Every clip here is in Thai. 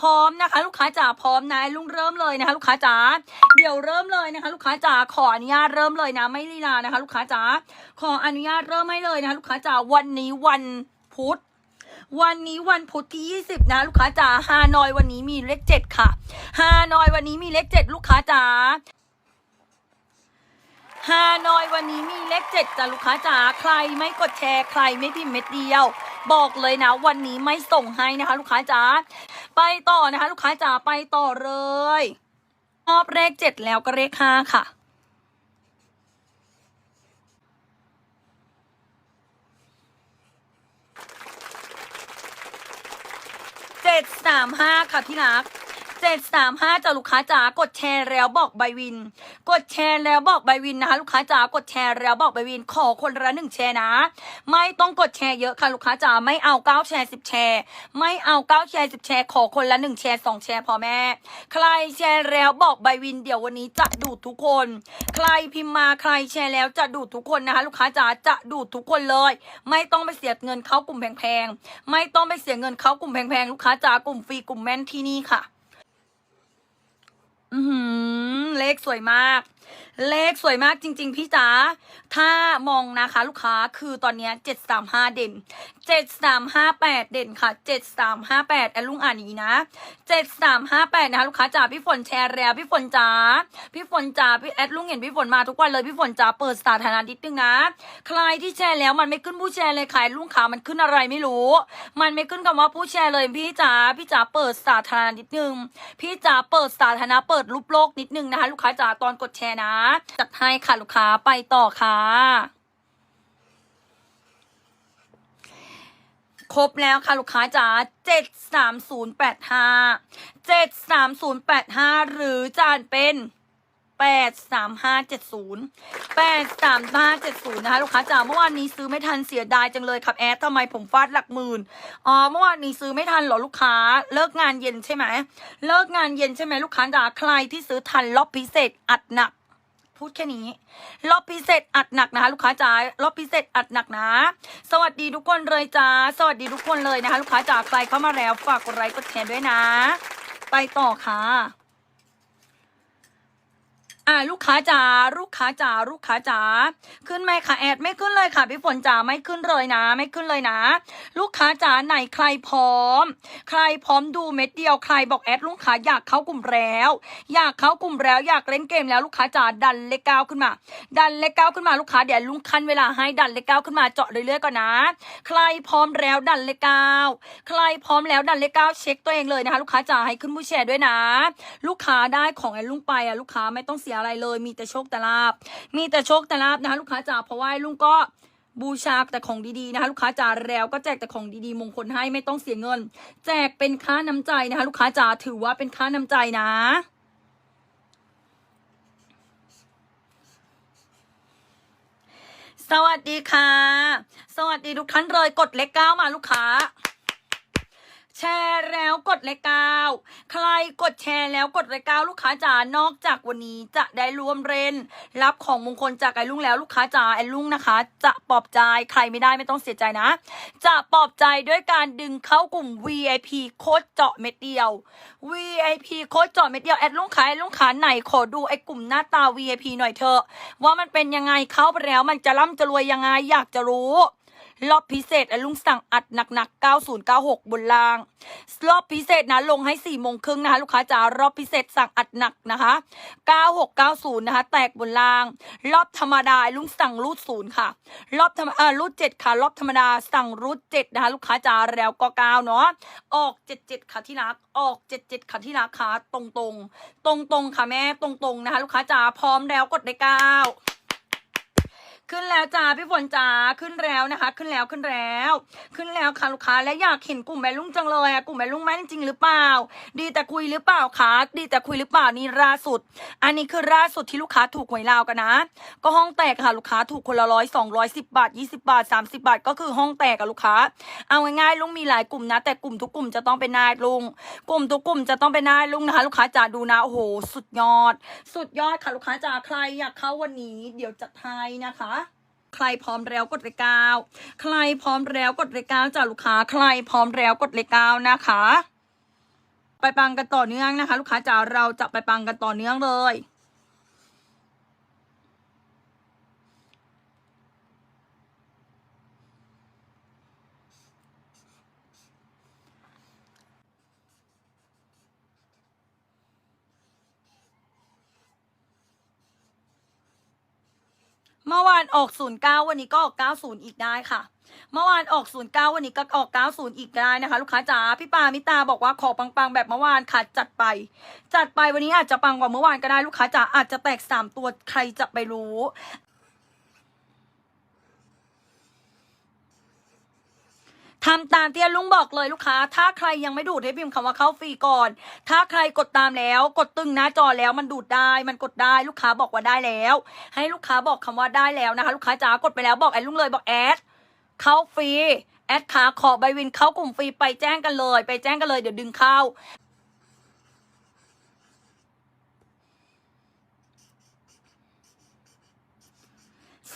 พร้อมนะคะ ลูกค้าจ๋าพร้อมนะลุงเริ่มเลยนะคะ ลูกค้าจ๋าเดี๋ยวเริ่มเลยนะคะ ลูกค้าจ๋าขออนุญาตเริ่มเลยนะ ไม่ลีลานะคะ ลูกค้าจ๋าขออนุญาตเริ่มให้เลยนะคะ ลูกค้าจ๋าวันนี้วันพุธวันนี้วันพุธที่ 20 นะ ลูกค้าจ๋าฮานอยวันนี้มีเลขเจ็ดค่ะฮานอยวันนี้มีเลขเจ็ดลูกค้าจ๋าฮานอยวันนี้มีเลขเจ็ดจ้ะลูกค้าจ๋าใครไม่กดแชร์ใครไม่พิมพ์เม็ดเดียว บอกเลยนะ วันนี้ไม่ส่งให้นะคะ ลูกค้าจ๋า ไปต่อนะคะ ลูกค้าจ๋าไปต่อเลยรอบเลขเจ็ดแล้วก็เลขห้าค่ะเจ็ดสามห้าค่ะพี่รักเจ็ดสามห้าจ้ะลูกค้าจ๋ากดแชร์แล้วบอกใบวิน กดแชร์แล้วบอกใบวินนะคะลูกค้าจ๋ากดแชร์แล้วบอกใบวินขอคนละหนึ่งแชร์นะ ไม่ต้องกดแชร์เยอะค่ะลูกค้าจ๋าไม่เอาเก้าแชร์สิบแชร์ ไม่เอาเก้าแชร์สิบแชร์ขอคนละหนึ่งแชร์สองแชร์พอแม่ ใครแชร์แล้วบอกใบวินเดี๋ยววันนี้จะดูดทุกคน ใครพิมพ์มาใครแชร์แล้วจะดูดทุกคนนะคะ ลูกค้าจ๋าจะดูดทุกคนเลย ไม่ต้องไปเสียเงินเข้ากลุ่มแพงๆไม่ต้องไปเสียเงินเข้ากลุ่มแพงๆลูกค้าจ๋ากลุ่มฟรีกลุ่มแม่นที่นี่ค่ะ อืเลขสวยมาก เลขสวยมากจริง ๆ พี่จ๋าถ้ามองนะคะ ลูกค้าคือตอนนี้เจ็ดสามห้าเด่น เจ็ดสามห้าแปดเด่นค่ะเจ็ดสามห้าแปดแอดลุงอ่านี่นี้นะเจ็ดสามห้าแปดนะคะลูกค้าจ๋าพี่ฝนแชร์แล้วพี่ฝนจ๋าพี่ฝนจ๋าพี่แอดลุงเห็นพี่ฝนมาทุกวันเลยพี่ฝนจ๋าเปิดสาธารณะนิดนึงนะใครที่แชร์แล้วมันไม่ขึ้นผู้แชร์เลยขายลุงขามันขึ้นอะไรไม่รู้ มันไม่ขึ้นคำว่าผู้แชร์เลยพี่จ๋าพี่จ๋าเปิดสาธารณะนิดนึงพี่จ๋าเปิดสาธารณะเปิดรูปโลกนิดนึงนะคะ ลูกค้าจ๋าตอนกดแชร์นะจัดให้ค่ะลูกค้าไปต่อค่ะ ครบแล้วค่ะลูกค้าจ๋าเจ็ดสามศูนย์แปดห้าเจ็ดสามศูนย์แปดห้าหรือจานเป็นแปดสามห้าเจ็ดศูนย์แปดสามห้าเจ็ดศูนย์นะคะ ลูกค้าจ๋าเมื่อวานนี้ซื้อไม่ทันเสียดายจังเลยครับแอดทำไมผมฟาดหลักหมื่นอ๋อเมื่อวานนี้ซื้อไม่ทันเหรอลูกค้า เลิกงานเย็นใช่ไหมเลิกงานเย็นใช่ไหมลูกค้าจ๋าใครที่ซื้อทันรอบพิเศษอัดหนัก พูดแค่นี้ รอบพิเศษอัดหนักนะคะ ลูกค้าจ๋ารอบพิเศษอัดหนักนะ สวัสดีทุกคนเลยจ้าสวัสดีทุกคนเลยนะคะ ลูกค้าจ๋าใครเข้ามาแล้วฝากกดไลค์กดแชร์ด้วยนะ ไปต่อค่ะ อ่าลูกค้าจ๋าลูกค้าจ๋าลูกค้าจ๋าขึ้นไหมคะแอดไม่ขึ้นเลยค่ะพี่ฝนจ๋าไม่ขึ้นเลยนะ ไม่ขึ้นเลยนะ ลูกค้าจ๋าไหนใครพร้อม ใครพร้อมดูเม็ดเดียวใครบอกแอดลูกค้าอยากเข้ากลุ่มแล้ว อยากเข้ากลุ่มแล้วอยากเล่นเกมแล้วลูกค้าจ๋าดันเลขเก้าขึ้นมา ดันเลขเก้าขึ้นมาลูกค้าเดี๋ยวลุงคันเวลาให้ดันเลขเก้าขึ้นมาเจาะเรื่อยๆก่อนนะ ใครพร้อมแล้วดันเลขเก้าใครพร้อมแล้วดันเลขเก้าเช็คตัวเองเลยนะคะ ลูกค้าจ๋าให้ขึ้นผู้แชร์ด้วยนะ ลูกค้าได้ของไอ้ลุงไปอะลูกค้าไม่ต้องเสียอะไรเลย มีแต่โชคแต่ลาบมีแต่โชคแต่ลาบนะคะลูกค้าจ๋าเพราะว่าลุงก็บูชาแต่ของดีๆนะคะลูกค้าจ๋าแล้วก็แจกแต่ของดีๆ มงคลให้ไม่ต้องเสียเงิน แจกเป็นค่าน้ำใจนะคะลูกค้าจ๋าถือว่าเป็นค่าน้ำใจนะสวัสดีค่ะ สวัสดีทุกท่านเลย กดเลขเก้ามาลูกค้า แล้วกดเลขเก้าใครกดแชร์แล้วกดเลขเก้าลูกค้าจ๋านอกจากวันนี้จะได้รวมเล่นรับของมงคลจากไอ้ลุงแล้วลูกค้าจ๋าไอ้ลุงนะคะ จะปลอบใจใครไม่ได้ไม่ต้องเสียใจนะ จะปลอบใจด้วยการดึงเข้ากลุ่ม VIP โค้ดเจาะเม็ดเดียว VIP โค้ดเจาะเม็ดเดียวแอดลุงขายลุงขาไหนขอดูไอ้กลุ่มหน้าตา VIP หน่อยเถอะว่ามันเป็นยังไงเข้าไปแล้วมันจะร่ำจะรวยยังไงอยากจะรู้ รอบพิเศษไอ้ลุงสั่งอัดหนักๆ 9096 บนล่าง รอบพิเศษนะลงให้4ี่โมงครึ่งนะคะลูกค้าจ๋ารอบพิเศษสั่งอัดหนักนะคะ 9690 นะคะ แตกบนล่าง รอบธรรมดาลุงสั่งรูดศูนย์ค่ะ รอบธรรมอ่อรูดเจ็ดค่ะ รอบธรรมดาสั่งรูดเจ็ดนะคะ ลูกค้าจ๋าแล้วก็เก้าเนาะออกเจ็ดเจ็ดค่ะที่รักออกเจ็ดเจ็ดค่ะที่รักค่ะตรงตรงตรงตรงๆค่ะแม่ตรงตรงๆนะคะ ลูกค้าจ๋าพร้อมแล้วกดได้เก้า ขึ้นแล้วจ้าพี่ฝนจ้าขึ้นแล้วนะคะ ขึ้นแล้วขึ้นแล้ว ขึ้นแล้วค่ะลูกค้าและอยากเห็นกลุ่มแม่ลุงจังเลยอะกลุ่มแม่ลุงแม่จริงหรือเปล่า ดีแต่คุยหรือเปล่าคะดีแต่คุยหรือเปล่านี่ล่าสุด อันนี้คือล่าสุดที่ลูกค้าถูกหวยลาวกันนะ ก็ห้องแตกค่ะลูกค้าถูกคนละร้อยสองร้อยสิบบาทยี่สิบาทสามสิบาท ก็คือห้องแตกกับลูกค้า เอาง่ายๆลุงมีหลายกลุ่มนะ แต่กลุ่มทุกกลุ่มจะต้องเป็นนายลุง กลุ่มทุกกลุ่มจะต้องเป็นนายลุงนะคะ ลูกค้าจ๋าดูนะโอ้โหสุดยอด สุดยอดค่ะลูกค้าจ๋าใครอยากเข้าวันนี้ เดี๋ยวจัดให้นะคะ ใครพร้อมแล้วกดเลขเก้าใครพร้อมแล้วกดเลขเก้าจ้าลูกค้า ใครพร้อมแล้วกดเลขเก้านะคะ ไปปังกันต่อเนื่องนะคะ ลูกค้าจ๋าเราจะไปปังกันต่อเนื่องเลย เมื่อวานออก 09 วันนี้ก็ออก 90 อีกได้ค่ะ เมื่อวานออก 09 วันนี้ก็ออก 90 อีกได้นะคะ ลูกค้าจ๋าพี่ปามิตาบอกว่าขอปังๆ แบบเมื่อวานค่ะจัดไป จัดไปวันนี้อาจจะปังกว่าเมื่อวานก็ได้ลูกค้าจ๋าอาจจะแตก 3 ตัวใครจะไปรู้ ทำตามที่ลุงบอกเลยลูกค้า ถ้าใครยังไม่ดูดให้พิมพ์คำว่าเข้าฟรีก่อน ถ้าใครกดตามแล้วกดตึงหน้าจอแล้วมันดูดได้ มันกดได้ลูกค้าบอกว่าได้แล้ว ให้ลูกค้าบอกคำว่าได้แล้วนะคะ ลูกค้าจ๋ากดไปแล้วบอกไอ้ลุงเลยบอกแอดเข้าฟรีแอดขาขอใบวินเข้ากลุ่มฟรีไปแจ้งกันเลย ไปแจ้งกันเลยเดี๋ยวดึงเข้า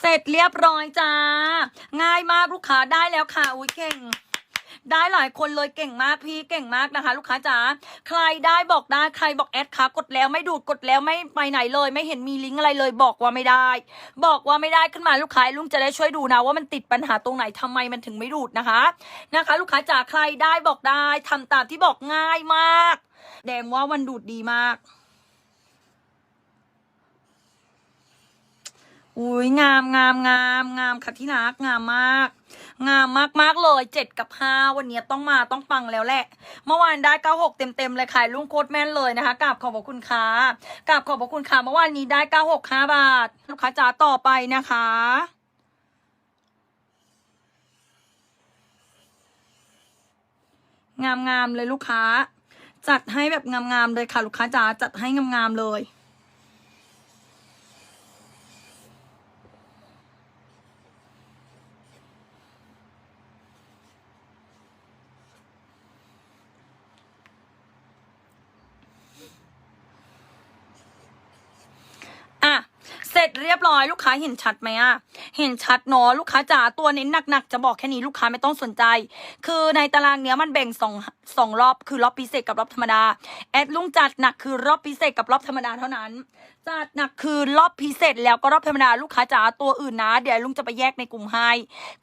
เสร็จเรียบร้อยจ้า ง่ายมากลูกค้าได้แล้วค่ะอุ้ยเก่ง ได้หลายคนเลยเก่งมากพี่เก่งมากนะคะ ลูกค้าจ๋าใครได้บอกได้ใครบอกแอดค่ะกดแล้วไม่ดูดกดแล้วไม่ไปไหนเลย ไม่เห็นมีลิงก์อะไรเลย บอกว่าไม่ได้ บอกว่าไม่ได้ขึ้นมาลูกค้าลุงจะได้ช่วยดูนะว่ามันติดปัญหาตรงไหนทำไมมันถึงไม่ดูดนะคะ นะคะ ลูกค้าจ๋าใครได้บอกได้ทำตามที่บอกง่ายมาก แดงว่าวันดูดดีมาก อุ้ยงามงามงามงามค่ะที่นักงามมาก งามมากมากเลยเจ็ดกับห้าวันนี้ต้องมาต้องปังแล้วแหละ เมื่อวานได้เก้าหกเต็มเต็มเลยขายลุงโคตรแม่นเลยนะคะกราบขอบพระคุณค่ะกราบขอบพระคุณค่ะเมื่อวานนี้ได้เก้าหกห้าบาทลูกค้าจ๋าต่อไปนะคะงามงามๆเลยลูกค้า จัดให้แบบงามๆเลยค่ะ ลูกค้าจ๋าจัดให้งามๆเลย อะ เรียบร้อยลูกค้าเห็นชัดไหมอะเห็นชัดเนาะลูกค้าจ๋าตัวเน้นหนักๆจะบอกแค่นี้ลูกค้าไม่ต้องสนใจ คือในตารางเนี้ยมันแบ่งสองสองรอบคือรอบพิเศษกับรอบธรรมดาแอดลุงจัดหนักคือรอบพิเศษกับรอบธรรมดาเท่านั้นจัดหนักคือรอบพิเศษแล้วก็รอบธรรมดาลูกค้าจ๋าตัวอื่นนะ เดี๋ยวลุงจะไปแยกในกลุ่มให้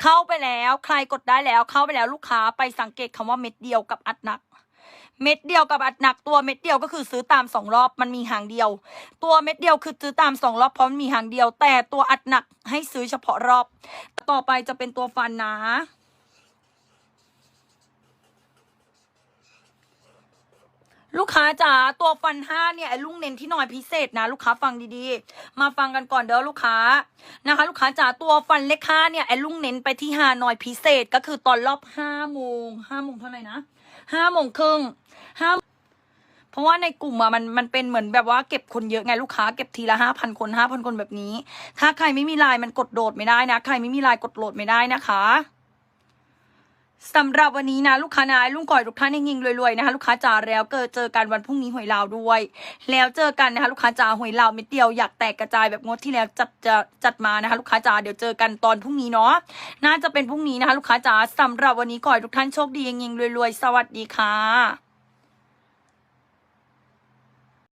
เข้าไปแล้วใครกดได้แล้วเข้าไปแล้วลูกค้าไปสังเกตคำว่าเม็ดเดียวกับอัดหนัก เม็ดเดียวกับอัดหนักตัวเม็ดเดียวก็คือซื้อตามสองรอบมันมีหางเดียว ตัวเม็ดเดียวคือซื้อตามสองรอบพราะมันมีหางเดียว แต่ตัวอัดหนักให้ซื้อเฉพาะรอบ ต่อไปจะเป็นตัวฟันนะลูกค้าจ๋าตัวฟันห้าเนี่ยลุงเน้นที่หน่อยพิเศษนะ ลูกค้าฟังดีๆ มาฟังกันก่อนเด้อลูกค้านะคะ ลูกค้าจ๋าตัวฟันเล็กห้าเนี่ยไอ้ลุงเน้นไปที่ห้าหน่อยพิเศษก็คือตอนรอบห้าโมงห้าโมงเท่าไหร่นะห้าโมงครึ่ง ห้าเพราะว่าในกลุ่มอะมันมันเป็นเหมือนแบบว่าเก็บคนเยอะไงลูกค้าเก็บทีละห้าพันคนห้าพันคนแบบนี้ ถ้าใครไม่มีไลน์มันกดโดดไม่ได้นะ ใครไม่มีไลน์กดโหลดไม่ได้นะคะสำหรับวันนี้นะลูกค้านะลุงก่อยทุกท่านเฮงๆรวยๆนะคะลูกค้าจ๋าแล้วเกิดเจอกันวันพรุ่งนี้หวยลาวด้วย แล้วเจอกันนะคะลูกค้าจ๋าหวยลาวม็ดเดียวอยากแตกกระจายแบบงดที่แล้วจัดจะจัดมานะคะลูกค้าจ๋าเดี๋ยวเจอกันตอนพรุ่งนี้เนาะน่าจะเป็นพรุ่งนี้นะคะลูกค้าจ๋าสำหรับวันนี้ก่อยทุกท่านโชคดีเฮงๆรวยๆสวัสดีค่ะ